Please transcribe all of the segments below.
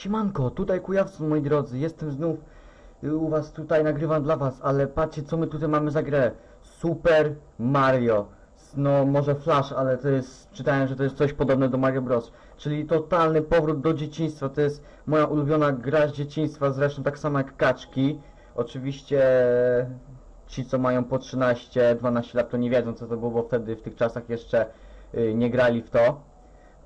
Siemanko, tutaj Kujawski, moi drodzy, jestem znów y, u was tutaj, nagrywam dla was, ale patrzcie co my tutaj mamy za grę. Super Mario. No może Flash, ale to jest, czytałem, że to jest coś podobne do Mario Bros. Czyli totalny powrót do dzieciństwa, to jest moja ulubiona gra z dzieciństwa, zresztą tak samo jak Kaczki. Oczywiście ci co mają po 13-12 lat to nie wiedzą co to było, bo wtedy w tych czasach jeszcze y, nie grali w to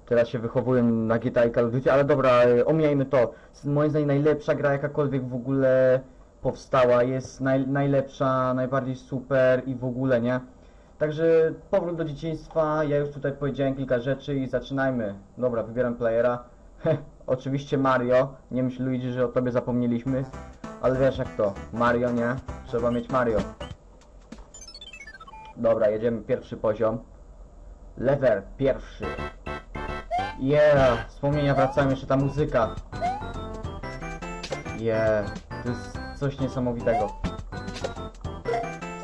teraz się wychowuję na GTA i Call of Duty, ale dobra, y, omijajmy to. Moim zdaniem najlepsza gra jakakolwiek w ogóle powstała, jest naj, najlepsza, najbardziej super i w ogóle, nie? Także powrót do dzieciństwa, ja już tutaj powiedziałem kilka rzeczy i zaczynajmy. Dobra, wybieram playera. Oczywiście Mario, nie myśl Luigi, że o tobie zapomnieliśmy, ale wiesz jak to, Mario, nie? Trzeba mieć Mario. Dobra, jedziemy pierwszy poziom. Level pierwszy. Yeah, wspomnienia wracają, jeszcze ta muzyka. Yeah, to jest coś niesamowitego.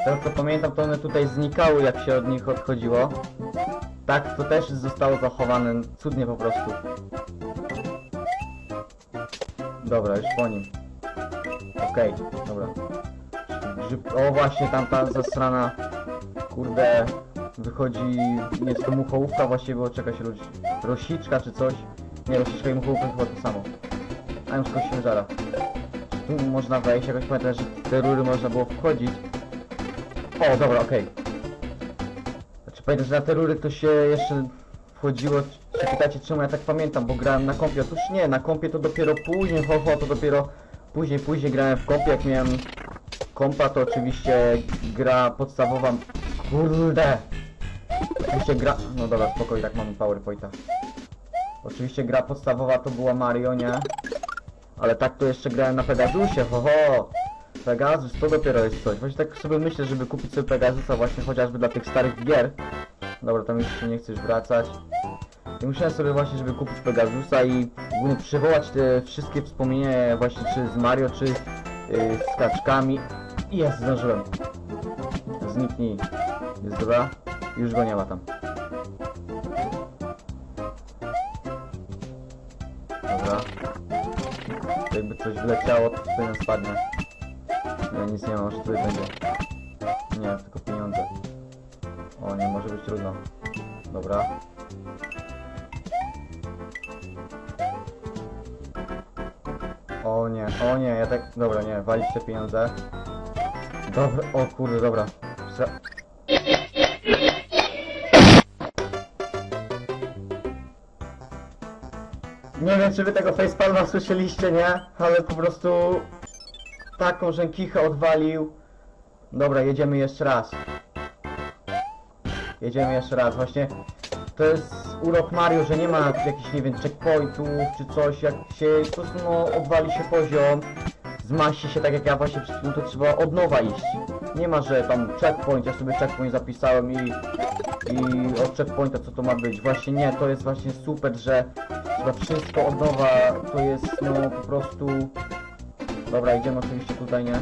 Z tego co pamiętam, to one tutaj znikały, jak się od nich odchodziło. Tak, to też zostało zachowane, cudnie po prostu. Dobra, już po nim. Okej, dobra. Grzyb... O właśnie, tamta zasrana, kurde, wychodzi, nie jest to muchołówka właściwie, bo czeka się roś... rosiczka czy coś. Nie, rosiczka i muchołówka chyba to samo. A już kość ciężara. Tu można wejść, jakoś pamiętam, że te rury można było wchodzić. O, dobra, okej. Znaczy pamiętam, że na te rury to się jeszcze wchodziło, się pytacie czemu ja tak pamiętam, bo grałem na kompie. Otóż nie, na kompie to dopiero później, ho ho, to dopiero później, później grałem w kompie, jak miałem kompa, to oczywiście gra podstawowa... Kurde! Oczywiście gra... No dobra, spokojnie, tak mamy PowerPointa. Oczywiście gra podstawowa to była Mario, nie? Ale tak to jeszcze grałem na Pegasusie, ho ho! Pegasus to dopiero jest coś. Właśnie tak sobie myślę, żeby kupić sobie Pegasusa właśnie chociażby dla tych starych gier. Dobra, tam już się nie chcesz wracać. I musiałem sobie właśnie, żeby kupić Pegasusa i ogólnie przywołać te wszystkie wspomnienia właśnie czy z Mario, czy yy, z kaczkami. I jest, zdążyłem. Zniknij. Jest dobra? Już go nie ma tam. Dobra. Jakby coś wleciało, to tutaj nam spadnie. Ja nic nie mam, że tutaj będzie. Nie, tylko pieniądze. O nie, może być trudno. Dobra. O nie, o nie, ja tak... Dobra, nie, walić te pieniądze. Dobra, o kurde, dobra. Za- Nie wiem, czy wy tego facepalma słyszeliście, nie? Ale po prostu... Taką rzękichę odwalił. Dobra, jedziemy jeszcze raz. Jedziemy jeszcze raz, właśnie... To jest urok Mario, że nie ma jakichś, nie wiem, checkpointów czy coś, jak się po prostu, no, odwali się poziom, zmaści się tak jak ja właśnie, przed chwilą, to trzeba od nowa iść. Nie ma, że tam checkpoint, ja sobie checkpoint zapisałem i... I od checkpointa co to ma być? Właśnie nie, to jest właśnie super, że trzeba wszystko od nowa, to jest no po prostu... Dobra, idziemy oczywiście tutaj, nie?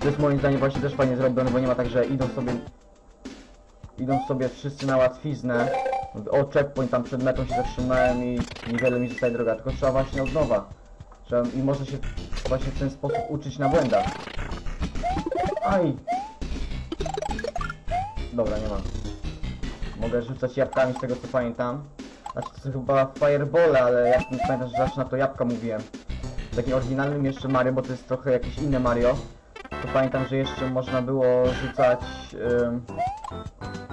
To jest moim zdaniem właśnie też fajnie zrobione, bo nie ma tak, że idą sobie... Idą sobie wszyscy na łatwiznę. O, checkpoint tam przed metą się zatrzymałem i niewiele mi zostaje droga, tylko trzeba właśnie od nowa. Trzeba, I można się właśnie w ten sposób uczyć na błędach. Aj! Dobra, nie mam. Mogę rzucać jabłkami z tego co pamiętam. Znaczy to są chyba firebole, ale ja pamiętam, że zawsze na to jabłka mówiłem. W takim oryginalnym jeszcze Mario, bo to jest trochę jakieś inne Mario. To pamiętam, że jeszcze można było rzucać ym,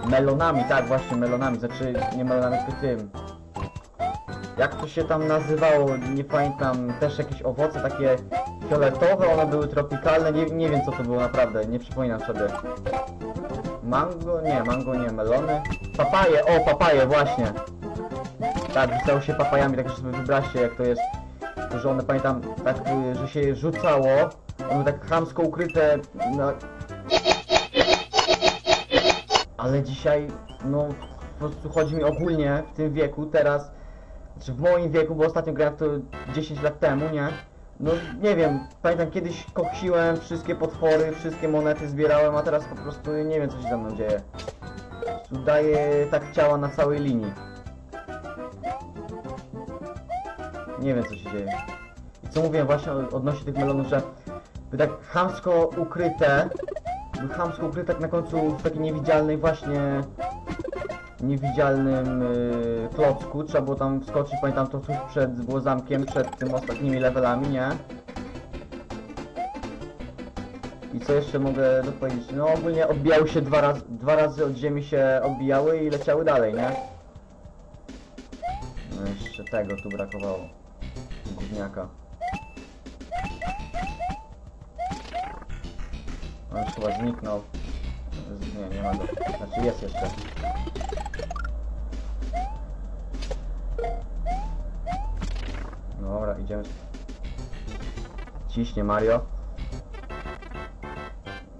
melonami, tak właśnie melonami, znaczy nie melonami, tylko tym. Jak to się tam nazywało, nie pamiętam, też jakieś owoce takie fioletowe, one były tropikalne, nie, nie wiem co to było naprawdę, nie przypominam sobie. Mango? Nie, mango nie, melony. Papaje, o papaje, właśnie. Tak, rzucało się papajami, także sobie wyobraźcie jak to jest. Że one pamiętam, tak, y, że się rzucało, one tak chamsko ukryte na... Ale dzisiaj, no, po prostu chodzi mi ogólnie w tym wieku, teraz, znaczy w moim wieku, bo ostatnio grałem to 10 lat temu, nie? No nie wiem, pamiętam kiedyś koksiłem wszystkie potwory, wszystkie monety zbierałem, a teraz po prostu nie wiem co się ze mną dzieje. Po prostu Daję tak ciała na całej linii. Nie wiem co się dzieje. I co mówiłem właśnie od- odnośnie tych melonów, że by tak chamsko ukryte, by chamsko ukryte tak na końcu w takiej niewidzialnej właśnie niewidzialnym yy, klocku, trzeba było tam wskoczyć, pamiętam to tuż przed było zamkiem, przed tym ostatnimi levelami, nie? I co jeszcze mogę dopowiedzieć? No ogólnie odbijały się dwa razy, dwa razy od ziemi się odbijały i leciały dalej, nie? No jeszcze tego tu brakowało. Gówniaka. On już chyba zniknął. Nie, nie ma go. Znaczy jest jeszcze. Dobra, idziemy. Ciśnie Mario.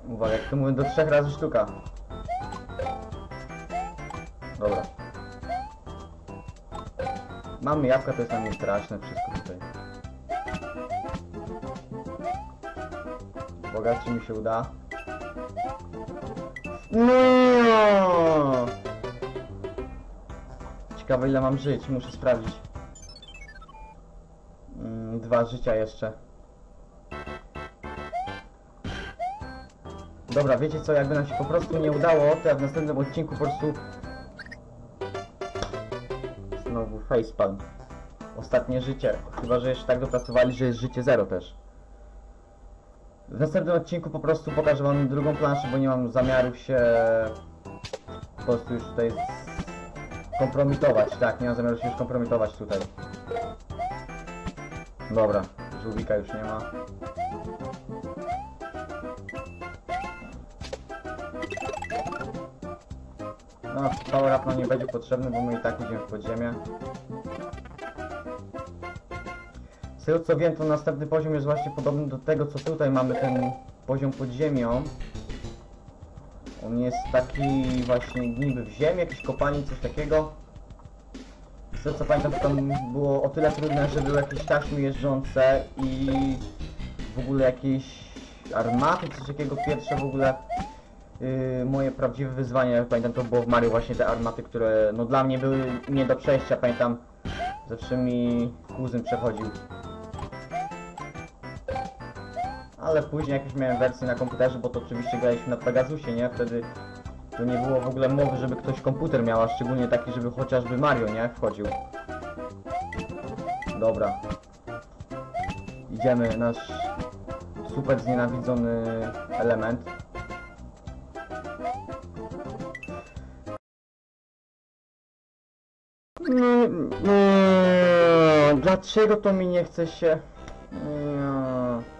Uwaga, jak to mówię, do trzech razy sztuka. Dobra. Mamy jabłka, to jest nam straszne wszystko tutaj. Uwaga, czy mi się uda. No! Ciekawe ile mam żyć, muszę sprawdzić. Mm, dwa życia jeszcze. Dobra, wiecie co, jakby nam się po prostu nie udało, to ja w następnym odcinku po prostu... Znowu facepalm. Ostatnie życie. Chyba, że jeszcze tak dopracowali, że jest życie zero też. W następnym odcinku po prostu pokażę wam drugą planszę, bo nie mam zamiaru się po prostu już tutaj kompromitować. Tak, nie mam zamiaru się już kompromitować tutaj. Dobra, żółwika już nie ma. No, up nam nie będzie potrzebny, bo my i tak idziemy w podziemie. Z tego co wiem, to następny poziom jest właśnie podobny do tego, co tutaj mamy, ten poziom pod ziemią. On jest taki właśnie niby w ziemi, jakieś kopalnie, coś takiego. Z tego co pamiętam, to tam było o tyle trudne, że były jakieś taśmy jeżdżące i w ogóle jakieś armaty, coś takiego pierwsze w ogóle yy, moje prawdziwe wyzwanie, jak pamiętam to było w Mario właśnie te armaty, które no dla mnie były nie do przejścia, pamiętam zawsze mi kuzyn przechodził. Ale później jak już miałem wersję na komputerze, bo to oczywiście graliśmy na Pegasusie, nie? Wtedy to nie było w ogóle mowy, żeby ktoś komputer miał, a szczególnie taki, żeby chociażby Mario, nie? Wchodził. Dobra. Idziemy, nasz super znienawidzony element. Dlaczego to mi nie chce się... Nie.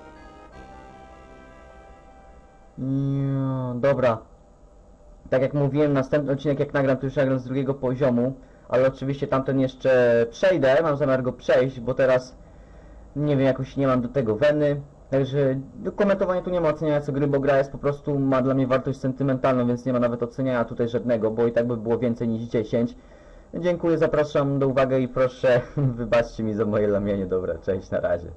Nie, dobra. Tak jak mówiłem, następny odcinek jak nagram, to już nagram z drugiego poziomu, ale oczywiście tamten jeszcze przejdę, mam zamiar go przejść, bo teraz nie wiem, jakoś nie mam do tego weny. Także do komentowania tu nie ma oceniania co gry, bo gra jest po prostu, ma dla mnie wartość sentymentalną, więc nie ma nawet oceniania tutaj żadnego, bo i tak by było więcej niż 10. Dziękuję, zapraszam do uwagi i proszę wybaczcie mi za moje lamienie. Dobra, cześć, na razie.